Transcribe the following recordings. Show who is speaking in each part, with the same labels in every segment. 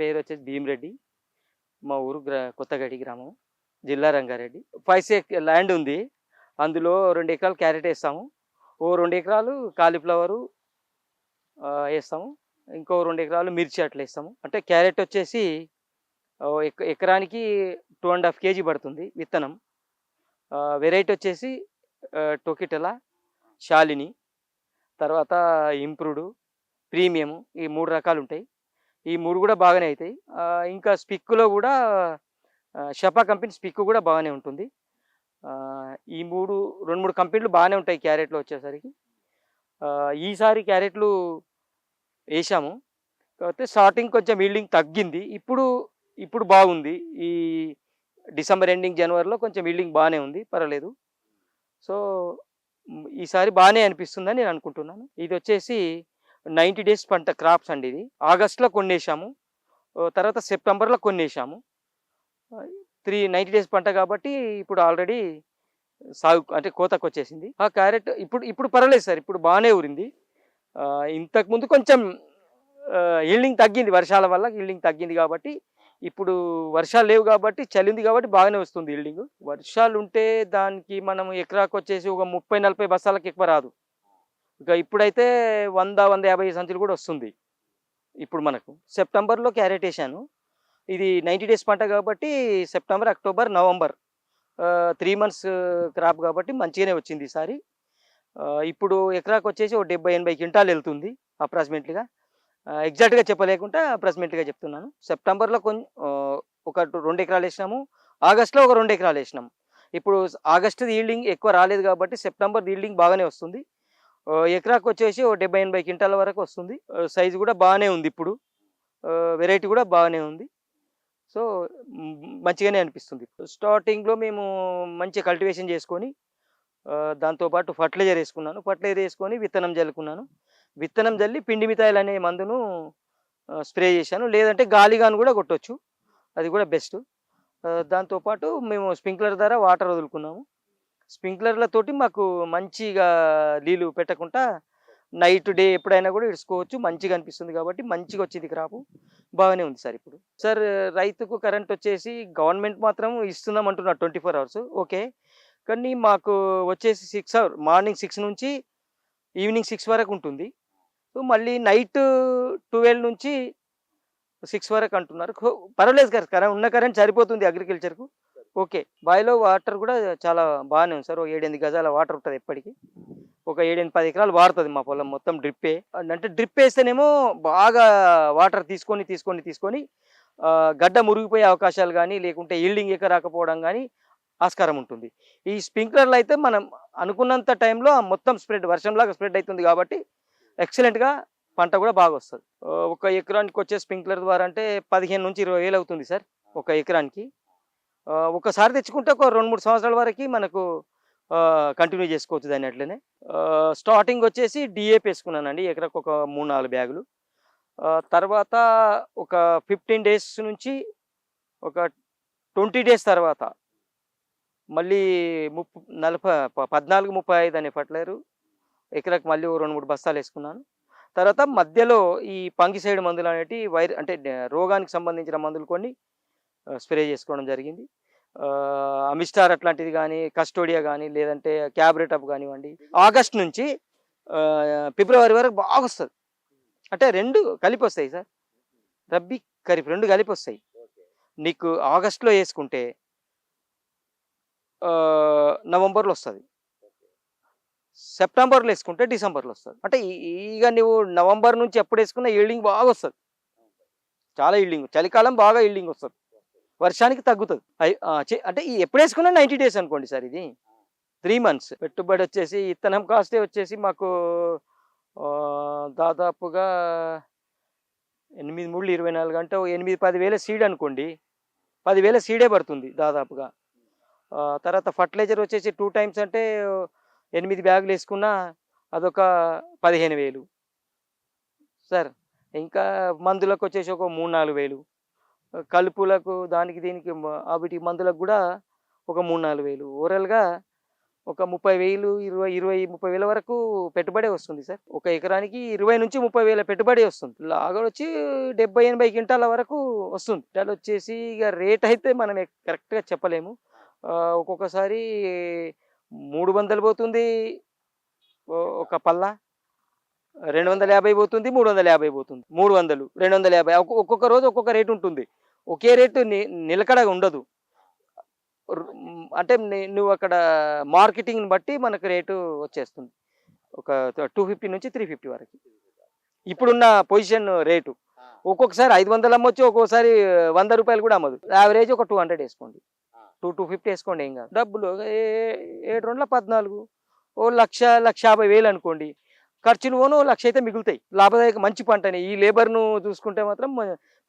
Speaker 1: పేరు వచ్చేసి భీమరెడ్డి. మా ఊరు గ్రా కొత్తగడి గ్రామం. జిల్లా రంగారెడ్డి. ఫైవ్ సేక్ ల్యాండ్ ఉంది. అందులో రెండు ఎకరాలు క్యారెట్ వేస్తాము. ఓ రెండు ఎకరాలు కాలీఫ్లవరు వేస్తాము. ఇంకో రెండు ఎకరాలు మిర్చి అట్లా వేస్తాము. అంటే క్యారెట్ వచ్చేసి ఎకరానికి టూ అండ్ హాఫ్ కేజీ పడుతుంది విత్తనం. వెరైటీ వచ్చేసి ఆ, శాలిని తర్వాత ఇంప్రూవ్డ్ ప్రీమియం ఈ మూడు రకాలు ఉంటాయి. ఈ మూడు కూడా బాగానే అవుతాయి ఇంకా స్పిక్లో కూడా షపా కంపెనీ స్పిక్ కూడా బాగానే ఉంటుంది. ఈ మూడు రెండు మూడు కంపెనీలు బాగానే ఉంటాయి క్యారెట్లో వచ్చేసరికి. ఈసారి క్యారెట్లు వేసాము. కాకపోతే స్టార్టింగ్ కొంచెం ఈల్డింగ్ తగ్గింది. ఇప్పుడు ఇప్పుడు బాగుంది. ఈ డిసెంబర్ ఎండింగ్ జనవరిలో కొంచెం ఈల్డింగ్ బాగానే ఉంది. పర్వాలేదు. సో ఈసారి బాగానే అనిపిస్తుందని నేను అనుకుంటున్నాను. ఇది వచ్చేసి నైంటీ డేస్ పంట క్రాప్స్ అండి ఇది. ఆగస్ట్లో కొన్నేసాము తర్వాత సెప్టెంబర్లో కొన్నేసాము త్రీ నైంటీ డేస్ పంట కాబట్టి ఇప్పుడు ఆల్రెడీ సాగు అంటే కోతకు వచ్చేసింది. ఆ క్యారెట్ ఇప్పుడు ఇప్పుడు పర్వాలేదు సార్ ఇప్పుడు బాగానే ఊరింది. ఇంతకుముందు కొంచెం ఈల్డింగ్ తగ్గింది. వర్షాల వల్ల ఈల్డింగ్ తగ్గింది కాబట్టి ఇప్పుడు వర్షాలు లేవు కాబట్టి చలింది కాబట్టి బాగానే వస్తుంది ఈల్డింగ్ వర్షాలు ఉంటే దానికి మనం ఎకరాకు వచ్చేసి ఒక ముప్పై నలభై బస్సాలకు ఎక్కువ రాదు. ఇక ఇప్పుడైతే వంద వంద యాభై సంచులు కూడా వస్తుంది. ఇప్పుడు మనకు సెప్టెంబర్లో క్యారెట్ వేసాను ఇది నైంటీ డేస్ పంట కాబట్టి September October November three months crop కాబట్టి మంచిగానే వచ్చింది ఈసారి ఇప్పుడు ఎకరాకు వచ్చేసి ఒక డెబ్బై ఎనభై క్వింటాలు వెళ్తుంది అప్రాక్సిమేట్లీగా ఎగ్జాక్ట్గా చెప్పలేకుండా అప్రాక్సిమేట్గా చెప్తున్నాను. సెప్టెంబర్లో కొంచెం ఒక రెండు ఎకరాలు వేసినాము. ఆగస్ట్లో ఒక రెండు ఎకరాలు వేసినాము ఇప్పుడు ఆగస్టు ఈల్డింగ్ ఎక్కువ రాలేదు కాబట్టి సెప్టెంబర్ ఈల్డింగ్ బాగానే వస్తుంది. ఎకరాకు వచ్చేసి ఒక డెబ్బై ఎనభై క్వింటాల వరకు వస్తుంది. సైజు కూడా బాగానే ఉంది ఇప్పుడు. వెరైటీ కూడా బాగానే ఉంది. సో మంచిగానే అనిపిస్తుంది. స్టార్టింగ్లో మేము మంచి కల్టివేషన్ చేసుకొని దాంతోపాటు ఫర్టిలైజర్ వేసుకున్నాను. ఫర్టిలైజర్ వేసుకొని విత్తనం జల్లుకున్నాను. విత్తనం జల్లి పిండి మితాయిలు అనే మందును స్ప్రే చేశాను. లేదంటే గాలిగాను కూడా కొట్టొచ్చు. అది కూడా బెస్ట్. దాంతోపాటు మేము స్ప్రింక్లర్ ద్వారా వాటర్ వదులుకున్నాము. స్ప్రింక్లర్లతోటి మాకు మంచిగా నీళ్ళు పెట్టకుండా నైట్ డే ఎప్పుడైనా కూడా ఇడుచుకోవచ్చు. మంచిగా అనిపిస్తుంది కాబట్టి మంచిగా వచ్చింది క్రాపు. బాగానే ఉంది సార్ ఇప్పుడు. సార్ రైతుకు కరెంట్ వచ్చేసి గవర్నమెంట్ మాత్రం ఇస్తున్నాం అంటున్నారు ట్వంటీ ఫోర్ అవర్స్. ఓకే. కానీ మాకు వచ్చేసి సిక్స్ అవర్ మార్నింగ్ సిక్స్ నుంచి ఈవినింగ్ సిక్స్ వరకు ఉంటుంది. సో మళ్ళీ నైట్ ట్వెల్వ్ నుంచి సిక్స్ వరకు అంటున్నారు. పర్వాలేదు సార్ కరెంట్ ఉన్న కరెంట్ సరిపోతుంది అగ్రికల్చర్కు. ఓకే. బావిలో వాటర్ కూడా చాలా బాగానే ఉంది సార్. ఒక ఏడెనిమిది గజాల వాటర్ ఉంటుంది ఎప్పటికీ ఒక ఏడెనిమిది పది ఎకరాలు వాడుతుంది మా పొలం మొత్తం డ్రిప్పే. అంటే డ్రిప్ వేస్తేనేమో బాగా వాటర్ తీసుకొని తీసుకొని తీసుకొని గడ్డ మురిగిపోయే అవకాశాలు కానీ లేకుంటే ఈల్డింగ్ ఎక్క రాకపోవడం కానీ ఆస్కారం ఉంటుంది. ఈ స్ప్రింక్లర్లు అయితే మనం అనుకున్నంత టైంలో మొత్తం స్ప్రెడ్ వర్షంలాగా స్ప్రెడ్ అవుతుంది కాబట్టి ఎక్సలెంట్గా పంట కూడా బాగా వస్తుంది. ఒక ఎకరానికి వచ్చే స్ప్రింక్లర్ ద్వారా అంటే పదిహేను నుంచి ఇరవై వేలు అవుతుంది సార్. ఒక ఎకరానికి. ఒకసారి తెచ్చుకుంటే ఒక రెండు మూడు సంవత్సరాల వరకు మనకు కంటిన్యూ చేసుకోవచ్చు దాన్ని అట్లనే. స్టార్టింగ్ వచ్చేసి డిఏపి వేసుకున్నానండి. ఎకరకు ఒక మూడు నాలుగు బ్యాగులు. తర్వాత ఒక ఫిఫ్టీన్ డేస్ నుంచి ఒక ట్వంటీ డేస్ తర్వాత మళ్ళీ ముప్పు నలభై పద్నాలుగు ముప్పై ఐదు అనే ఫర్టిలైజరు ఎకరకు మళ్ళీ రెండు మూడు బస్తాలు వేసుకున్నాను. తర్వాత మధ్యలో ఈ పంగిసైడ్ మందులు అనేటివి వైర్ అంటే రోగానికి సంబంధించిన మందులు కొన్ని స్ప్రే చేసుకోవడం జరిగింది. అమిస్టార్ అట్లాంటిది కానీ కస్టోడియా కానీ లేదంటే క్యాబ్రేటప్ కానివ్వండి ఆగస్ట్ నుంచి ఫిబ్రవరి వరకు బాగా వస్తుంది అంటే రెండు కలిపి వస్తాయి సార్. రబ్బీ ఖరీఫ్ రెండు కలిపి వస్తాయి నీకు ఆగస్ట్లో వేసుకుంటే నవంబర్లో వస్తుంది. సెప్టెంబర్లో వేసుకుంటే డిసెంబర్లో వస్తుంది. అంటే ఇక నువ్వు నవంబర్ నుంచి ఎప్పుడు వేసుకున్నా ఈల్డింగ్ బాగా వస్తుంది చాలా ఈల్డింగ్ చలికాలం బాగా ఈల్డింగ్ వస్తుంది. వర్షానికి తగ్గుతుంది. చే- అంటే ఈ ఎప్పుడు వేసుకున్నా నైంటీ డేస్ అనుకోండి సార్ ఇది. త్రీ మంత్స్ పెట్టుబడి వచ్చేసి ఇత్తనం కాస్టే వచ్చేసి మాకు దాదాపుగా ఎనిమిది మూడు ఇరవై నాలుగు అంటే ఎనిమిది పదివేల సీడ్ అనుకోండి. పదివేల సీడే పడుతుంది దాదాపుగా. తర్వాత ఫర్టిలైజర్ వచ్చేసి టూ టైమ్స్ అంటే ఎనిమిది బ్యాగులు వేసుకున్నా అదొక పదిహేను వేలు. సార్ ఇంకా మందులకు వచ్చేసి ఒక మూడు నాలుగు వేలు. కలుపులకు దానికి దీనికి వాటికి మందులకు కూడా ఒక మూడు నాలుగు వేలు. ఓవరాల్గా ఒక ముప్పై వేలు ఇరవై ఇరవై ముప్పై వేల వరకు పెట్టుబడి వస్తుంది సార్. ఒక ఎకరానికి ఇరవై నుంచి ముప్పై వేల పెట్టుబడి వస్తుంది. లాగా వచ్చి డెబ్బై ఎనభై క్వింటాల వరకు వస్తుంది. క్వింటాల్ వచ్చేసి ఇక రేట్ అయితే మనం కరెక్ట్గా చెప్పలేము. ఒక్కొక్కసారి మూడు వందలు పోతుంది. ఒక పల్ల. రెండు వందల యాభై పోతుంది మూడు వందల యాభై పోతుంది. మూడు వందలు రెండు వందల యాభై. ఒక్కొ- ఒక్కొక్క రోజు ఒక్కొక్క రేటు ఉంటుంది. ఒకే రేటు నిలకడగా ఉండదు. అంటే నువ్వు అక్కడ మార్కెటింగ్ని బట్టి మనకు రేటు వచ్చేస్తుంది. ఒక టూ ఫిఫ్టీ నుంచి త్రీ ఫిఫ్టీ వరకు. ఇప్పుడున్న పొజిషన్ రేటు. ఒక్కొక్కసారి ఐదు వందలు అమ్మొచ్చు ఒక్కొక్కసారి వంద రూపాయలు కూడా అమ్మదు యావరేజ్ ఒక టూ హండ్రెడ్ వేసుకోండి. టూ టూ ఫిఫ్టీ వేసుకోండి ఏం కాదు. డబ్బులు ఏ- ఏడు రెండుల పద్నాలుగు. ఓ లక్ష లక్ష యాభై వేలు అనుకోండి. ఖర్చులు పోను లక్ష అయితే మిగులుతాయి. లాభదాయక మంచి పంటని ఈ లేబర్ను చూసుకుంటే మాత్రం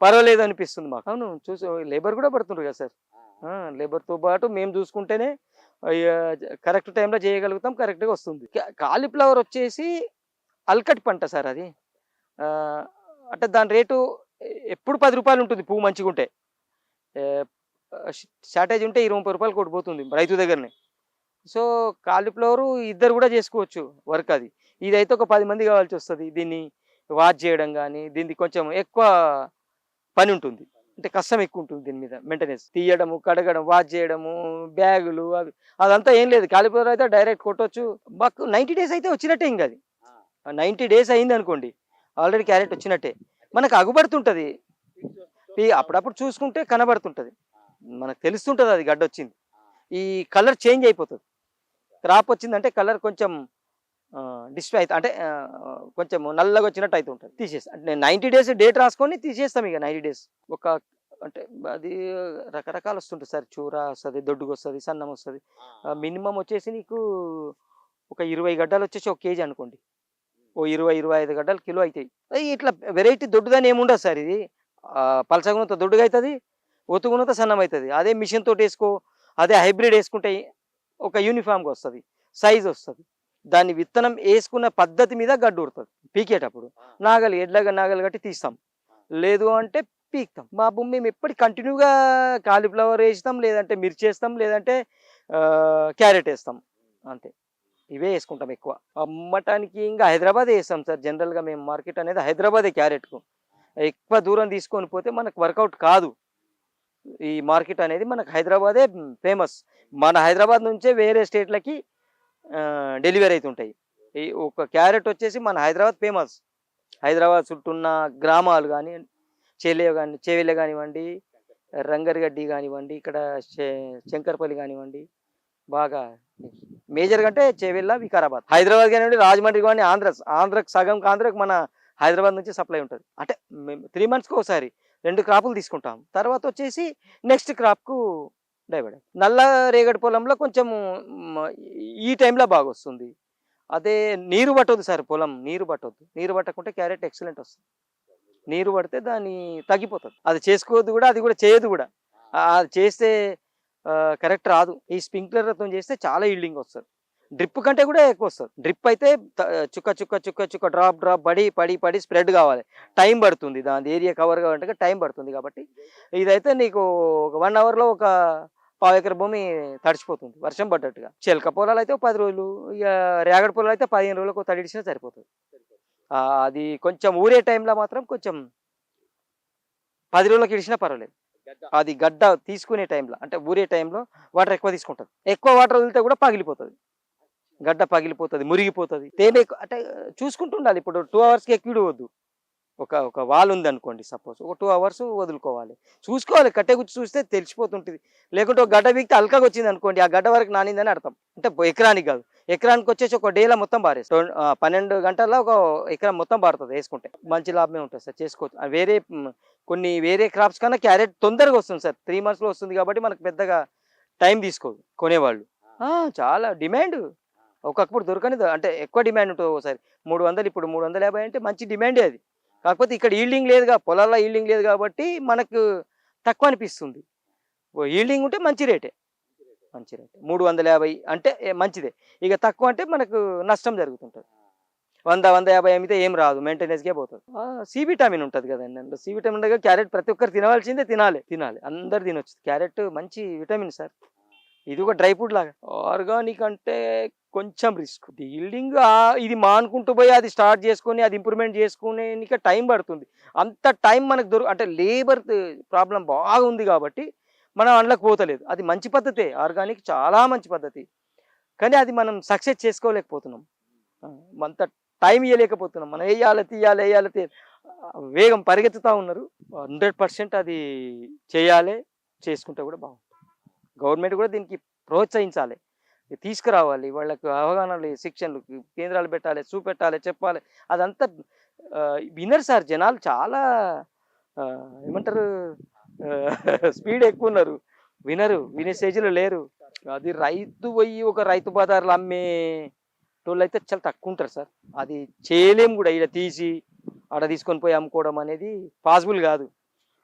Speaker 1: పర్వాలేదు అనిపిస్తుంది మాకు. అవును. చూసి లేబర్ కూడా పడుతుండ్రు కదా సార్. లేబర్తో పాటు మేము చూసుకుంటేనే కరెక్ట్ టైంలో చేయగలుగుతాం కరెక్ట్గా వస్తుంది. కాలీఫ్లవర్ వచ్చేసి అల్కటి పంట సార్ అది. అంటే దాని రేటు ఎప్పుడు పది రూపాయలు ఉంటుంది పువ్వు మంచిగా ఉంటే. షార్టేజ్ ఉంటే ఇరవై ముప్పై రూపాయలు కొట్టిపోతుంది రైతు దగ్గరనే. సో కాలీఫ్లవర్ ఇద్దరు కూడా చేసుకోవచ్చు వర్క్ అది. ఇదైతే ఒక పది మంది కావాల్సి వస్తుంది. దీన్ని వాచ్ చేయడం కానీ దీనికి కొంచెం ఎక్కువ పని ఉంటుంది. అంటే కష్టం ఎక్కువ ఉంటుంది దీని మీద మెయింటెనెన్స్ తీయడము కడగడం వాచ్ చేయడము బ్యాగులు అవి అదంతా ఏం లేదు. కాలిఫ్లవర్ అయితే డైరెక్ట్ కొట్టొచ్చు. మాకు నైంటీ డేస్ అయితే వచ్చినట్టే ఇంకా అది. నైంటీ డేస్ అయింది అనుకోండి. ఆల్రెడీ క్యారెట్ వచ్చినట్టే. మనకు అగుపడుతుంటుంది. అప్పుడప్పుడు చూసుకుంటే కనబడుతుంటుంది. మనకు తెలుస్తుంటుంది అది గడ్డ వచ్చింది ఈ కలర్ చేంజ్ అయిపోతుంది. క్రాప్ వచ్చిందంటే కలర్ కొంచెం డిస్ప్లే అయితే అంటే కొంచెం నల్లగా వచ్చినట్టు అయితే ఉంటుంది. తీసేస్తాం. అంటే నైంటీ డేస్ డేట్ రాసుకొని తీసేస్తాం ఇక నైంటీ డేస్. ఒక అంటే అది రకరకాలు వస్తుంటుంది సార్. చూర వస్తుంది దొడ్డుగా వస్తుంది సన్నం వస్తుంది. మినిమం వచ్చేసి నీకు ఒక ఇరవై గడ్డలు వచ్చేసి ఒక కేజీ అనుకోండి. ఓ ఇరవై ఇరవై ఐదు గడ్డలు కిలో అవుతాయి ఇట్లా వెరైటీ దొడ్డుదని ఏముండదు సార్ ఇది. పలసగునంత దొడ్డుగా అవుతుంది ఒత్తుగునంత సన్నం అవుతుంది అదే మిషన్ తోటి వేసుకో అదే హైబ్రిడ్ వేసుకుంటే ఒక యూనిఫామ్గా వస్తుంది సైజ్ వస్తుంది. దాన్ని విత్తనం వేసుకున్న పద్ధతి మీద గడ్డు ఉడుతుంది. పీకేటప్పుడు నాగలి ఎడ్లగా నాగలి కట్టి తీస్తాం. లేదు అంటే పీకుతాం. మా భూమి మేము ఎప్పటి కంటిన్యూగా కాలీఫ్లవర్ వేస్తాం లేదంటే మిర్చి వేస్తాం లేదంటే క్యారెట్ వేస్తాం. అంతే. ఇవే వేసుకుంటాం ఎక్కువ. అమ్మటానికి ఇంకా హైదరాబాద్ వేస్తాం సార్. జనరల్గా మేము మార్కెట్ అనేది హైదరాబాదే క్యారెట్కు. ఎక్కువ దూరం తీసుకొని పోతే మనకు వర్కౌట్ కాదు. ఈ మార్కెట్ అనేది మనకు హైదరాబాదే ఫేమస్. మన హైదరాబాద్ నుంచే వేరే స్టేట్లకి డెలివరీ అవుతుంటాయి ఈ ఒక క్యారెట్ వచ్చేసి మన హైదరాబాద్ ఫేమస్. హైదరాబాద్ చుట్టూ ఉన్న గ్రామాలు కానీ చెలే కానీ చెవిలే కానివ్వండి రంగరిగడ్డి కానివ్వండి ఇక్కడ శంకర్పల్లి కానివ్వండి బాగా మేజర్ కంటే చెవెళ్ళ వికారాబాద్. హైదరాబాద్ కానివ్వండి రాజమండ్రి కానీ ఆంధ్ర ఆంధ్రకు సగం ఆంధ్రకు మన హైదరాబాద్ నుంచి సప్లై ఉంటుంది. అంటే త్రీ మంత్స్కి ఒకసారి రెండు క్రాపులు తీసుకుంటాం. తర్వాత వచ్చేసి నెక్స్ట్ క్రాప్కు డైవర్ట్ నల్ల రేగడి పొలంలో కొంచెం ఈ టైంలో బాగా వస్తుంది అదే నీరు పట్టదు సార్ పొలం నీరు పట్టొద్దు. నీరు పట్టకుంటే క్యారెట్ ఎక్సలెంట్ వస్తుంది. నీరు పడితే దాన్ని తగ్గిపోతుంది. అది చేసుకోవద్దు కూడా అది కూడా చేయదు కూడా. అది చేస్తే కరెక్ట్ రాదు. ఈ స్ప్రింక్లర్తో చేస్తే చాలా ఈల్డింగ్ వస్తుంది. డ్రిప్ కంటే కూడా ఎక్కువ వస్తుంది. డ్రిప్ అయితే చుక్క చుక్క చుక్క చుక్క డ్రాప్ డ్రాప్ పడి పడి పడి స్ప్రెడ్ కావాలి. టైం పడుతుంది. దాని ఏరియా కవర్ కావాలంటే టైం పడుతుంది కాబట్టి. ఇదైతే నీకు ఒక వన్ అవర్లో ఒక పావు ఎకర భూమి తడిచిపోతుంది. వర్షం పడ్డట్టుగా. చిలక పొలాలు అయితే ఒక పది రోజులు ఇక రేగడి పొలాలు అయితే పదిహేను రోజులకు తడిడిచినా సరిపోతుంది. అది కొంచెం ఊరే టైంలో మాత్రం కొంచెం పది రోజులకు ఇడిచినా పర్వాలేదు. అది గడ్డ తీసుకునే టైంలో అంటే ఊరే టైంలో వాటర్ ఎక్కువ తీసుకుంటుంది. ఎక్కువ వాటర్ వదిలితే కూడా పగిలిపోతుంది. గడ్డ పగిలిపోతుంది మురిగిపోతుంది. తేనె అంటే చూసుకుంటుండాలి ఇప్పుడు టూ అవర్స్కి ఎక్కువ వద్దు ఒక ఒక వాల్ ఉంది అనుకోండి సపోజ్ ఒక టూ అవర్స్ వదులుకోవాలి. చూసుకోవాలి కట్టె గుచ్చి చూస్తే తెలిసిపోతుంటుంది. లేకుంటే ఒక గడ్డ వీక్తే అల్కగా వచ్చింది అనుకోండి ఆ గడ్డ వరకు నానిందని అర్థం. అంటే ఎకరానికి కాదు. ఎకరానికి వచ్చేసి ఒక డేలో మొత్తం బారేస్తుంది పన్నెండు గంటల్లో ఒక ఎకరం మొత్తం బారుతుంది వేసుకుంటే. మంచి లాభమే ఉంటుంది సార్ చేసుకోవచ్చు. వేరే కొన్ని వేరే క్రాప్స్ కన్నా క్యారెట్ తొందరగా వస్తుంది సార్. త్రీ మంత్స్లో వస్తుంది కాబట్టి మనకు పెద్దగా టైం తీసుకోదు కొనేవాళ్ళు. చాలా డిమాండ్. ఒకప్పుడు దొరకని అంటే ఎక్కువ డిమాండ్ ఉంటుంది ఒకసారి మూడు వందలు ఇప్పుడు మూడు వందల యాభై అంటే మంచి డిమాండే అది. కాకపోతే ఇక్కడ ఈల్డింగ్ లేదుగా పొలాల్లో ఈల్డింగ్ లేదు కాబట్టి మనకు తక్కువ అనిపిస్తుంది. ఈల్డింగ్ ఉంటే మంచి రేటే. మంచి రేటే. మూడు వందల యాభై అంటే మంచిదే. ఇక తక్కువ అంటే మనకు నష్టం జరుగుతుంటుంది. వంద వంద యాభై అమ్మితే ఏం రాదు. మెయింటెనెన్స్కే పోతుంది. సి విటామిన్ ఉంటుంది కదండి అందులో. సి విటమిన్ ఉండగా క్యారెట్ ప్రతి ఒక్కరు తినవలసిందే తినాలి. తినాలి. అందరు తినొచ్చు. క్యారెట్ మంచి విటమిన్ సార్. ఇది ఒక డ్రై ఫ్రూట్ లాగా. ఆర్గానిక్ అంటే కొంచెం రిస్క్. డీల్డింగ్ ఇది మానుకుంటూ పోయి అది స్టార్ట్ చేసుకొని అది ఇంప్రూవ్మెంట్ చేసుకునే టైం పడుతుంది. అంత టైం మనకు దొరు అంటే లేబర్ ప్రాబ్లం బాగా ఉంది కాబట్టి మనం అందులోకి పోతలేదు. అది మంచి పద్ధతే ఆర్గానిక్ చాలా మంచి పద్ధతి. కానీ అది మనం సక్సెస్ చేసుకోలేకపోతున్నాం. అంత టైం ఇవ్వలేకపోతున్నాం మనం వేయాలి తీయాలి వేయాలి తీ వేగం పరిగెత్తుతూ ఉన్నారు. హండ్రెడ్ పర్సెంట్ అది చేయాలి చేసుకుంటే కూడా బాగుంటుంది. గవర్నమెంట్ కూడా దీనికి ప్రోత్సహించాలి. తీసుకురావాలి. వాళ్ళకు అవగాహనలు శిక్షణలు కేంద్రాలు పెట్టాలి చూపెట్టాలి చెప్పాలి. అదంతా వినరు సార్ జనాలు చాలా ఏమంటారు స్పీడ్ ఎక్కువ ఉన్నారు. వినరు వినే స్టేజ్లో లేరు. అది రైతు పోయి ఒక రైతు బజార్లు అమ్మే టోళ్ళు అయితే చాలా తక్కువ ఉంటారు సార్. అది చేయలేము కూడా. ఇలా తీసి ఆడ తీసుకొని పోయి అమ్ముకోవడం అనేది పాసిబుల్ కాదు.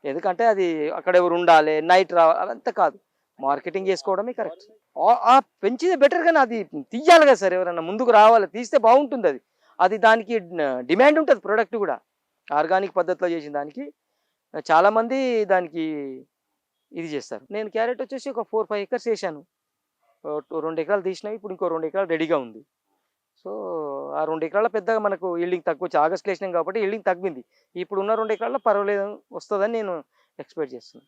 Speaker 1: ఎందుకంటే అది అక్కడ ఎవరు ఉండాలి నైట్ రావాలి అదంతా కాదు. మార్కెటింగ్ చేసుకోవడమే కరెక్ట్. పెంచితే బెటర్ కానీ అది తీయాలి కదా సార్ ఎవరైనా ముందుకు రావాలి తీస్తే బాగుంటుంది అది. అది దానికి డిమాండ్ ఉంటుంది ప్రోడక్ట్ కూడా. ఆర్గానిక్ పద్ధతిలో చేసిన దానికి. చాలామంది దానికి ఇది చేస్తారు. నేను క్యారెట్ వచ్చేసి ఒక ఫోర్ ఫైవ్ ఎకర్స్ వేసాను రెండు ఎకరాలు తీసినవి ఇప్పుడు ఇంకో రెండు ఎకరాలు రెడీగా ఉంది. సో ఆ రెండు ఎకరాల పెద్దగా మనకు ఈల్డింగ్ తక్కువ వచ్చి ఆగస్ట్ వేసినాం కాబట్టి ఈల్డింగ్ తగ్గింది. ఇప్పుడు ఉన్న రెండు ఎకరాల్లో పర్వాలేదు వస్తుందని నేను ఎక్స్పెక్ట్ చేస్తున్నాను.